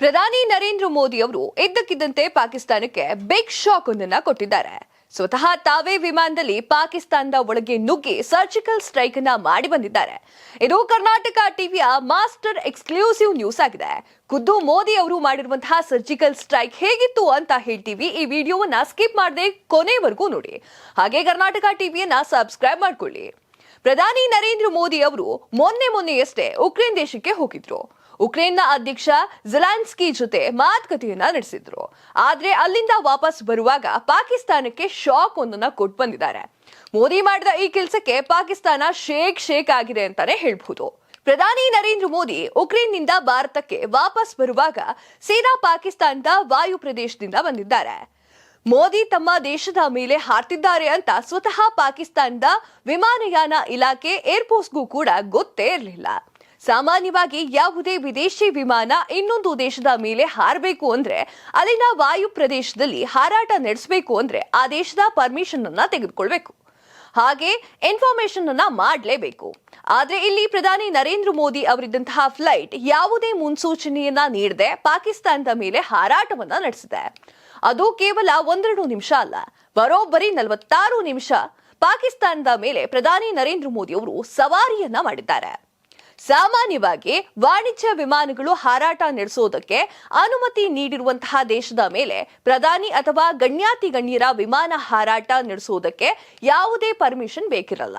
ಪ್ರಧಾನಿ ನರೇಂದ್ರ ಮೋದಿ ಅವರು ಇದ್ದಕ್ಕಿದ್ದಂತೆ ಪಾಕಿಸ್ತಾನಕ್ಕೆ ಬಿಗ್ ಶಾಕ್ ಒಂದನ್ನ ಕೊಟ್ಟಿದ್ದಾರೆ. ಸ್ವತಃ ತಾವೇ ವಿಮಾನದಲ್ಲಿ ಪಾಕಿಸ್ತಾನದ ಒಳಗೆ ನುಗ್ಗಿ ಸರ್ಜಿಕಲ್ ಸ್ಟ್ರೈಕ್ ಅನ್ನ ಮಾಡಿ ಬಂದಿದ್ದಾರೆ. ಇದು ಕರ್ನಾಟಕ ಟಿವಿಯ ಮಾಸ್ಟರ್ ಎಕ್ಸ್ಕ್ಲೂಸಿವ್ ನ್ಯೂಸ್ ಆಗಿದೆ. ಖುದ್ದು ಮೋದಿ ಅವರು ಮಾಡಿರುವಂತಹ ಸರ್ಜಿಕಲ್ ಸ್ಟ್ರೈಕ್ ಹೇಗಿತ್ತು ಅಂತ ಹೇಳ್ತೀವಿ. ಈ ವಿಡಿಯೋವನ್ನ ಸ್ಕಿಪ್ ಮಾಡದೆ ಕೊನೆವರೆಗೂ ನೋಡಿ. ಹಾಗೆ ಕರ್ನಾಟಕ ಟಿವಿಯನ್ನ ಸಬ್ಸ್ಕ್ರೈಬ್ ಮಾಡ್ಕೊಳ್ಳಿ. ಪ್ರಧಾನಿ ನರೇಂದ್ರ ಮೋದಿ ಅವರು ಮೊನ್ನೆ ಮೊನ್ನೆಯಷ್ಟೇ ಉಕ್ರೇನ್ ದೇಶಕ್ಕೆ ಹೋಗಿದ್ರು. ಉಕ್ರೇನ್ನ ಅಧ್ಯಕ್ಷ ಜೆಲಾನ್ಸ್ಕಿ ಜೊತೆ ಮಾತುಕತೆಯನ್ನ ನಡೆಸಿದ್ರು. ಆದ್ರೆ ಅಲ್ಲಿಂದ ವಾಪಸ್ ಬರುವಾಗ ಪಾಕಿಸ್ತಾನಕ್ಕೆ ಶಾಕ್ ಒಂದನ್ನ ಕೊಟ್ಟು ಬಂದಿದ್ದಾರೆ. ಮೋದಿ ಮಾಡಿದ ಈ ಕೆಲಸಕ್ಕೆ ಪಾಕಿಸ್ತಾನ ಶೇಕ್ ಶೇಕ್ ಆಗಿದೆ ಅಂತಾನೆ ಹೇಳ್ಬಹುದು. ಪ್ರಧಾನಿ ನರೇಂದ್ರ ಮೋದಿ ಉಕ್ರೇನ್ನಿಂದ ಭಾರತಕ್ಕೆ ವಾಪಸ್ ಬರುವಾಗ ಸೇನಾ ಪಾಕಿಸ್ತಾನದ ವಾಯು ಪ್ರದೇಶದಿಂದ ಬಂದಿದ್ದಾರೆ. ಮೋದಿ ತಮ್ಮ ದೇಶದ ಮೇಲೆ ಹಾರ್ತಿದ್ದಾರೆ ಅಂತ ಸ್ವತಃ ಪಾಕಿಸ್ತಾನದ ವಿಮಾನಯಾನ ಇಲಾಖೆ ಏರ್ಫೋರ್ಸ್ಗೂ ಕೂಡ ಗೊತ್ತೇ ಇರಲಿಲ್ಲ. ಸಾಮಾನ್ಯವಾಗಿ ಯಾವುದೇ ವಿದೇಶಿ ವಿಮಾನ ಇನ್ನೊಂದು ದೇಶದ ಮೇಲೆ ಹಾರಬೇಕು ಅಂದ್ರೆ ಅಲ್ಲಿನ ವಾಯು ಪ್ರದೇಶದಲ್ಲಿ ಹಾರಾಟ ನಡೆಸಬೇಕು ಅಂದ್ರೆ ಆ ದೇಶದ ಪರ್ಮಿಷನ್ ಅನ್ನ ತೆಗೆದುಕೊಳ್ಬೇಕು. ಹಾಗೆ ಇನ್ಫಾರ್ಮೇಶನ್ ಅನ್ನ ಮಾಡಲೇಬೇಕು. ಆದ್ರೆ ಇಲ್ಲಿ ಪ್ರಧಾನಿ ನರೇಂದ್ರ ಮೋದಿ ಅವರಿದ್ದಂತಹ ಫ್ಲೈಟ್ ಯಾವುದೇ ಮುನ್ಸೂಚನೆಯನ್ನ ನೀಡದೆ ಪಾಕಿಸ್ತಾನದ ಮೇಲೆ ಹಾರಾಟವನ್ನ ನಡೆಸಿದೆ. ಅದು ಕೇವಲ ಒಂದೆರಡು ನಿಮಿಷ ಅಲ್ಲ, ಬರೋಬ್ಬರಿ ನಲವತ್ತಾರು ನಿಮಿಷ ಪಾಕಿಸ್ತಾನದ ಮೇಲೆ ಪ್ರಧಾನಿ ನರೇಂದ್ರ ಮೋದಿ ಅವರು ಸವಾರಿಯನ್ನ ಮಾಡಿದ್ದಾರೆ. ಸಾಮಾನ್ಯವಾಗಿ ವಾಣಿಜ್ಯ ವಿಮಾನಗಳು ಹಾರಾಟ ನಡೆಸೋದಕ್ಕೆ ಅನುಮತಿ ನೀಡಿರುವಂತಹ ದೇಶದ ಮೇಲೆ ಪ್ರಧಾನಿ ಅಥವಾ ಗಣ್ಯಾತಿ ಗಣ್ಯರ ವಿಮಾನ ಹಾರಾಟ ನಡೆಸೋದಕ್ಕೆ ಯಾವುದೇ ಪರ್ಮಿಷನ್ ಬೇಕಿರಲ್ಲ.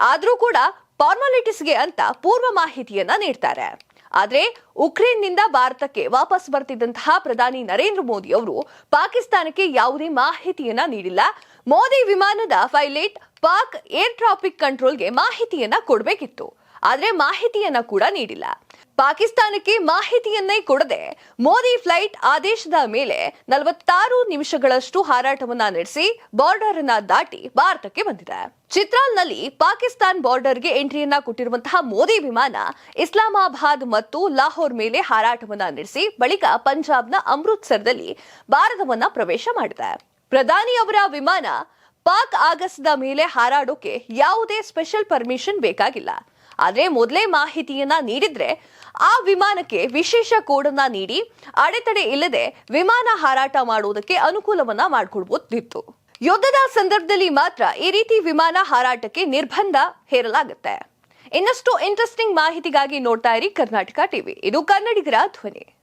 ಆದರೂ ಕೂಡ ಫಾರ್ಮಾಲಿಟೀಸ್ಗೆ ಅಂತ ಪೂರ್ವ ಮಾಹಿತಿಯನ್ನ ನೀಡ್ತಾರೆ. ಆದರೆ ಉಕ್ರೇನ್ನಿಂದ ಭಾರತಕ್ಕೆ ವಾಪಸ್ ಬರ್ತಿದ್ದಂತಹ ಪ್ರಧಾನಿ ನರೇಂದ್ರ ಮೋದಿ ಅವರು ಪಾಕಿಸ್ತಾನಕ್ಕೆ ಯಾವುದೇ ಮಾಹಿತಿಯನ್ನ ನೀಡಿಲ್ಲ. ಮೋದಿ ವಿಮಾನದ ಪೈಲಟ್ ಪಾಕ್ ಏರ್ ಟ್ರಾಫಿಕ್ ಕಂಟ್ರೋಲ್ಗೆ ಮಾಹಿತಿಯನ್ನ ಕೊಡಬೇಕಿತ್ತು. ಆದ್ರೆ ಮಾಹಿತಿಯನ್ನ ಕೂಡ ನೀಡಿಲ್ಲ. ಪಾಕಿಸ್ತಾನಕ್ಕೆ ಮಾಹಿತಿಯನ್ನೇ ಕೊಡದೆ ಮೋದಿ ಫ್ಲೈಟ್ ಆದೇಶದ ಮೇಲೆ ನಲವತ್ತಾರು ನಿಮಿಷಗಳಷ್ಟು ಹಾರಾಟವನ್ನ ನಡೆಸಿ ಬಾರ್ಡರ್ ಅನ್ನ ದಾಟಿ ಭಾರತಕ್ಕೆ ಬಂದಿದೆ. ಚಿತ್ರಾಲ್ನಲ್ಲಿ ಪಾಕಿಸ್ತಾನ್ ಬಾರ್ಡರ್ಗೆ ಎಂಟ್ರಿಯನ್ನ ಕೊಟ್ಟಿರುವಂತಹ ಮೋದಿ ವಿಮಾನ ಇಸ್ಲಾಮಾಬಾದ್ ಮತ್ತು ಲಾಹೋರ್ ಮೇಲೆ ಹಾರಾಟವನ್ನ ನಡೆಸಿ ಬಳಿಕ ಪಂಜಾಬ್ನ ಅಮೃತ್ಸರ್ದಲ್ಲಿ ಭಾರತವನ್ನ ಪ್ರವೇಶ ಮಾಡಿದೆ. ಪ್ರಧಾನಿ ಅವರ ವಿಮಾನ ಪಾಕ್ ಆಗಸದ ಮೇಲೆ ಹಾರಾಡೋಕೆ ಯಾವುದೇ ಸ್ಪೆಷಲ್ ಪರ್ಮಿಷನ್ ಬೇಕಾಗಿಲ್ಲ. ಆದ್ರೆ ಮೊದಲೇ ಮಾಹಿತಿಯನ್ನ ನೀಡಿದ್ರೆ ಆ ವಿಮಾನಕ್ಕೆ ವಿಶೇಷ ಕೋಡನ್ನ ನೀಡಿ ಅಡೆತಡೆ ಇಲ್ಲದೆ ವಿಮಾನ ಹಾರಾಟ ಮಾಡುವುದಕ್ಕೆ ಅನುಕೂಲವನ್ನ ಮಾಡಿಕೊಡ್ಬೋದಿತ್ತು. ಯುದ್ಧದ ಸಂದರ್ಭದಲ್ಲಿ ಮಾತ್ರ ಈ ರೀತಿ ವಿಮಾನ ಹಾರಾಟಕ್ಕೆ ನಿರ್ಬಂಧ ಹೇರಲಾಗುತ್ತೆ. ಇನ್ನಷ್ಟು ಇಂಟ್ರೆಸ್ಟಿಂಗ್ ಮಾಹಿತಿಗಾಗಿ ನೋಡ್ತಾ ಇರಿ ಕರ್ನಾಟಕ ಟಿವಿ. ಇದು ಕನ್ನಡಿಗರ ಧ್ವನಿ.